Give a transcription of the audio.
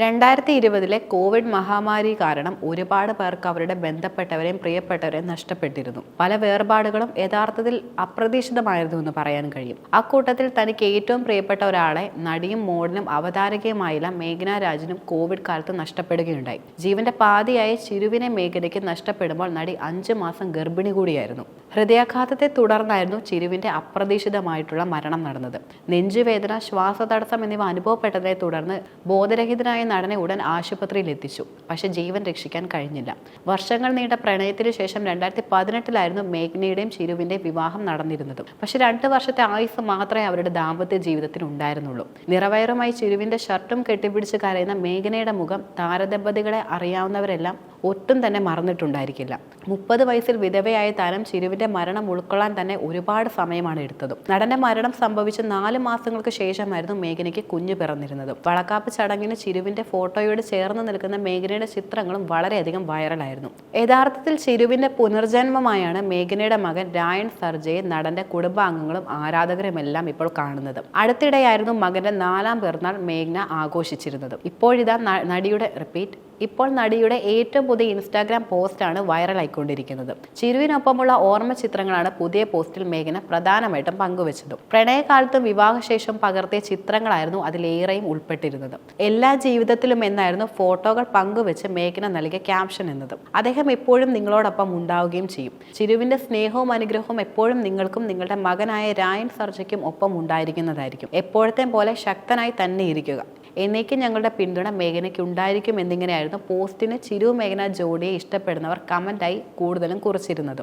രണ്ടായിരത്തി ഇരുപതിലെ കോവിഡ് മഹാമാരി കാരണം ഒരുപാട് പേർക്ക് അവരുടെ ബന്ധപ്പെട്ടവരെയും പ്രിയപ്പെട്ടവരെയും നഷ്ടപ്പെട്ടിരുന്നു. പല വേർപാടുകളും യഥാർത്ഥത്തിൽ അപ്രതീക്ഷിതമായിരുന്നു എന്ന് പറയാൻ കഴിയും. അക്കൂട്ടത്തിൽ തനിക്ക് ഏറ്റവും പ്രിയപ്പെട്ട ഒരാളെ നടിയും മോഡലും അവതാരകയുമായില്ല മേഘന രാജനും കോവിഡ് കാലത്ത് നഷ്ടപ്പെടുകയുണ്ടായി. ജീവന്റെ പാതിയായ ചിരുവിനെ മേഘനയ്ക്ക് നഷ്ടപ്പെടുമ്പോൾ നടി അഞ്ചു മാസം ഗർഭിണി കൂടിയായിരുന്നു. ഹൃദയാഘാതത്തെ തുടർന്നായിരുന്നു ചിരുവിന്റെ അപ്രതീക്ഷിതമായിട്ടുള്ള മരണം നടന്നത്. നെഞ്ചുവേദന ശ്വാസതടസ്സം എന്നിവ അനുഭവപ്പെട്ടതിനെ തുടർന്ന് ബോധരഹിതനായ നടനെ ഉടൻ ആശുപത്രിയിൽ എത്തിച്ചു പക്ഷെ ജീവൻ രക്ഷിക്കാൻ കഴിഞ്ഞില്ല. വർഷങ്ങൾ നീണ്ട പ്രണയത്തിന് ശേഷം രണ്ടായിരത്തി പതിനെട്ടിലായിരുന്നു മേഘ്നയുടെയും ചിരുവിന്റെയും വിവാഹം നടന്നിരുന്നത്. പക്ഷെ രണ്ട് വർഷത്തെ ആയുസ് മാത്രമേ അവരുടെ ദാമ്പത്യ ജീവിതത്തിൽ ഉണ്ടായിരുന്നുള്ളൂ. നിറവയറുമായി ചിരുവിന്റെ ഷർട്ടും കെട്ടിപ്പിടിച്ച് കരയുന്ന മേഘനയുടെ മുഖം താരദമ്പതികളെ അറിയാവുന്നവരെല്ലാം ഒട്ടും തന്നെ മറന്നിട്ടുണ്ടായിരിക്കില്ല. മുപ്പത് വയസ്സിൽ വിധവയായ താരം ചിരുവിന്റെ മരണം ഉൾക്കൊള്ളാൻ തന്നെ ഒരുപാട് സമയമാണ് എടുത്തത്. നടന്റെ മരണം സംഭവിച്ച് നാല് മാസങ്ങൾക്ക് ശേഷമായിരുന്നു മേഘനയ്ക്ക് കുഞ്ഞു പിറന്നിരുന്നത്. വളക്കാപ്പ് ചടങ്ങിന് ചിരുവിന്റെ ഫോട്ടോയോട് ചേർന്ന് നിൽക്കുന്ന മേഘനയുടെ ചിത്രങ്ങളും വളരെയധികം വൈറലായിരുന്നു. യഥാർത്ഥത്തിൽ ചിരുവിന്റെ പുനർജന്മമായാണ് മേഘനയുടെ മകൻ രായൺ സർജയെ നടന്റെ കുടുംബാംഗങ്ങളും ആരാധകരുമെല്ലാം ഇപ്പോൾ കാണുന്നത്. അടുത്തിടെയായിരുന്നു മകന്റെ നാലാം പിറന്നാൾ മേഘ്ന ആഘോഷിച്ചിരുന്നത്. ഇപ്പോഴിതാ നടിയുടെ റിപ്പീറ്റ്. ഇപ്പോൾ നടിയുടെ ഏറ്റവും പുതിയ ഇൻസ്റ്റാഗ്രാം പോസ്റ്റാണ് വൈറലായിക്കൊണ്ടിരിക്കുന്നത്. ചിരുവിനൊപ്പമുള്ള ഓർമ്മ ചിത്രങ്ങളാണ് പുതിയ പോസ്റ്റിൽ മേഘന പ്രധാനമായിട്ടും പങ്കുവച്ചത്. പ്രണയകാലത്തും വിവാഹശേഷം പകർത്തിയ ചിത്രങ്ങളായിരുന്നു അതിലേറെയും ഉൾപ്പെട്ടിരുന്നത്. എല്ലാ ജീവിതത്തിലും എന്നായിരുന്നു ഫോട്ടോകൾ പങ്കുവെച്ച് മേഘന നൽകിയ ക്യാപ്ഷൻ എന്നത്. അദ്ദേഹം എപ്പോഴും നിങ്ങളോടൊപ്പം ഉണ്ടാവുകയും ചെയ്യും. ചിരുവിന്റെ സ്നേഹവും അനുഗ്രഹവും എപ്പോഴും നിങ്ങൾക്കും നിങ്ങളുടെ മകനായ രായൻ സർജയ്ക്കും ഒപ്പം ഉണ്ടായിരിക്കുന്നതായിരിക്കും. എപ്പോഴത്തെ പോലെ ശക്തനായി തന്നെ ഇരിക്കുക എന്നേക്കും ഞങ്ങളുടെ പിന്തുണ മേഘനയ്ക്ക് ഉണ്ടായിരിക്കും എന്നിങ്ങനെയായിരുന്നു പോസ്റ്റിന് ചിരു മേഘന ജോഡിയെ ഇഷ്ടപ്പെടുന്നവർ കമന്റായി കൂടുതലും കുറിച്ചിരുന്നത്.